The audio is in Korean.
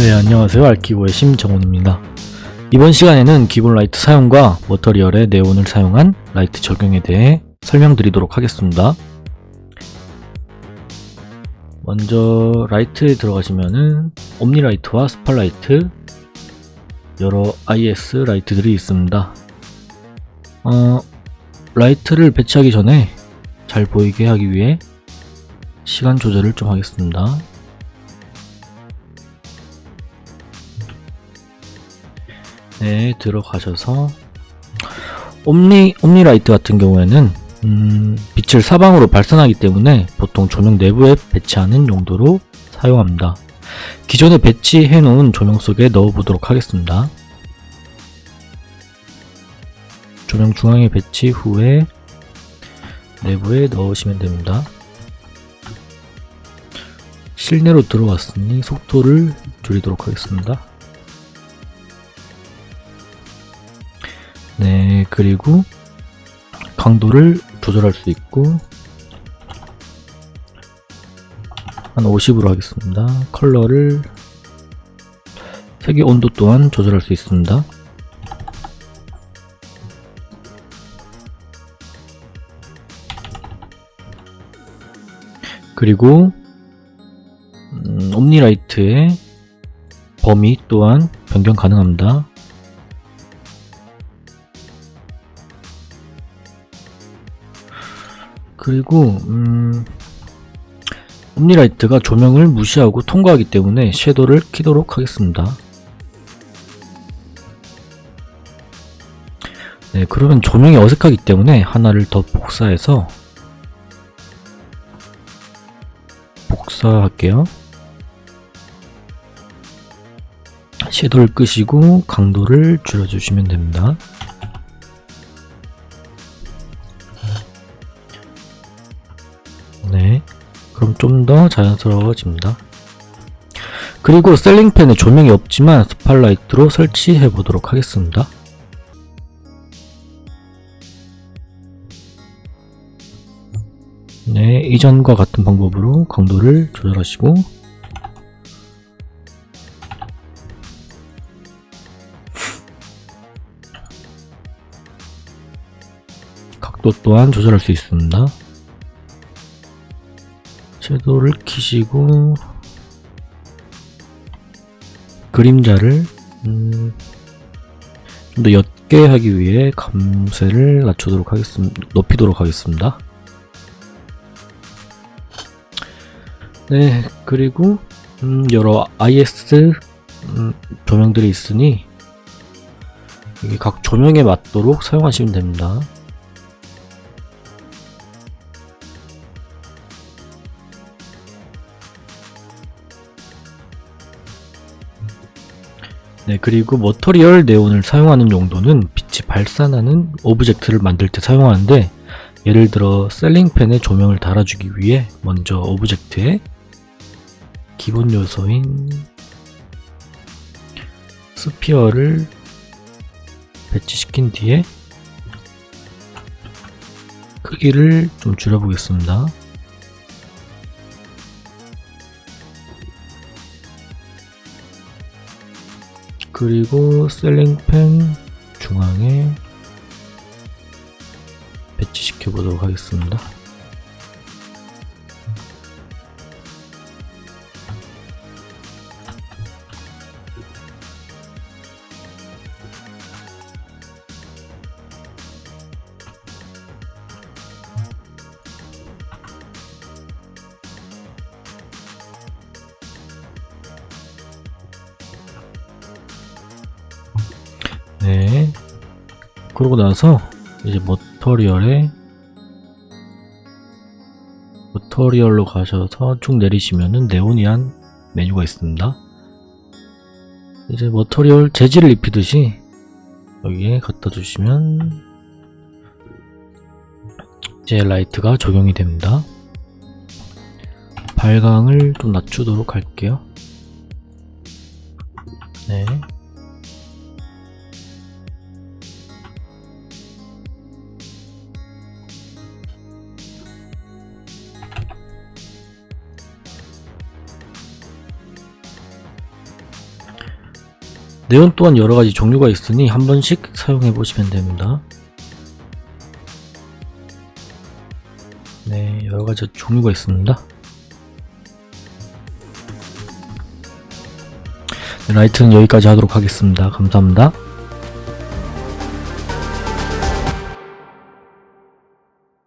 네, 안녕하세요. 알키고의 심정훈입니다. 이번 시간에는 기본 라이트 사용과 머터리얼의 네온을 사용한 라이트 적용에 대해 설명드리도록 하겠습니다. 먼저 라이트에 들어가시면은 옴니라이트와 스팔라이트 여러 IS 라이트들이 있습니다. 어, 라이트를 배치하기 전에 잘 보이게 하기 위해 시간 조절을 좀 하겠습니다. 네, 들어가셔서 옴니 옴니라이트 같은 경우에는 음, 빛을 사방으로 발산하기 때문에 보통 조명 내부에 배치하는 용도로 사용합니다. 기존에 배치해 놓은 조명 속에 넣어 보도록 하겠습니다. 조명 중앙에 배치 후에 내부에 넣으시면 됩니다. 실내로 들어왔으니 속도를 줄이도록 하겠습니다. 그리고 강도를 조절할 수 있고 한 50으로 하겠습니다. 컬러를 색의 온도 또한 조절할 수 있습니다. 그리고 음, 옴니라이트의 범위 또한 변경 가능합니다. 그리고 음, 옴니라이트가 조명을 무시하고 통과하기 때문에 섀도를 키도록 하겠습니다. 네, 그러면 조명이 어색하기 때문에 하나를 더 복사해서 복사할게요. 섀도를 끄시고 강도를 줄여주시면 됩니다. 네. 그럼 좀 더 자연스러워집니다. 그리고 셀링팬에 조명이 없지만 스팔라이트로 설치해 보도록 하겠습니다. 네, 이전과 같은 방법으로 강도를 조절하시고 각도 또한 조절할 수 있습니다. 섀도우를 키시고 그림자를 음, 좀 더 옅게 하기 위해 감쇄를 낮추도록 하겠습니다. 높이도록 하겠습니다. 네, 그리고 음, 여러 IS 음, 조명들이 있으니 각 조명에 맞도록 사용하시면 됩니다. 네, 그리고 머터리얼 네온을 사용하는 용도는 빛이 발산하는 오브젝트를 만들 때 사용하는데 예를 들어 셀링팬에 조명을 달아주기 위해 먼저 오브젝트에 기본 요소인 스피어를 배치시킨 뒤에 크기를 좀 줄여보겠습니다. 그리고 셀링팬 중앙에 배치시켜 보도록 하겠습니다. 그러고 나서 이제 머터리얼에 머터리얼로 가셔서 쭉 내리시면은 네오니안 메뉴가 있습니다. 이제 머터리얼 재질을 입히듯이 여기에 갖다 주시면 이제 라이트가 적용이 됩니다. 발광을 좀 낮추도록 할게요. 네. 네온 또한 여러 가지 종류가 있으니 한 번씩 사용해 보시면 됩니다. 네, 여러 가지 종류가 있습니다. 네, 라이트는 여기까지 하도록 하겠습니다. 감사합니다.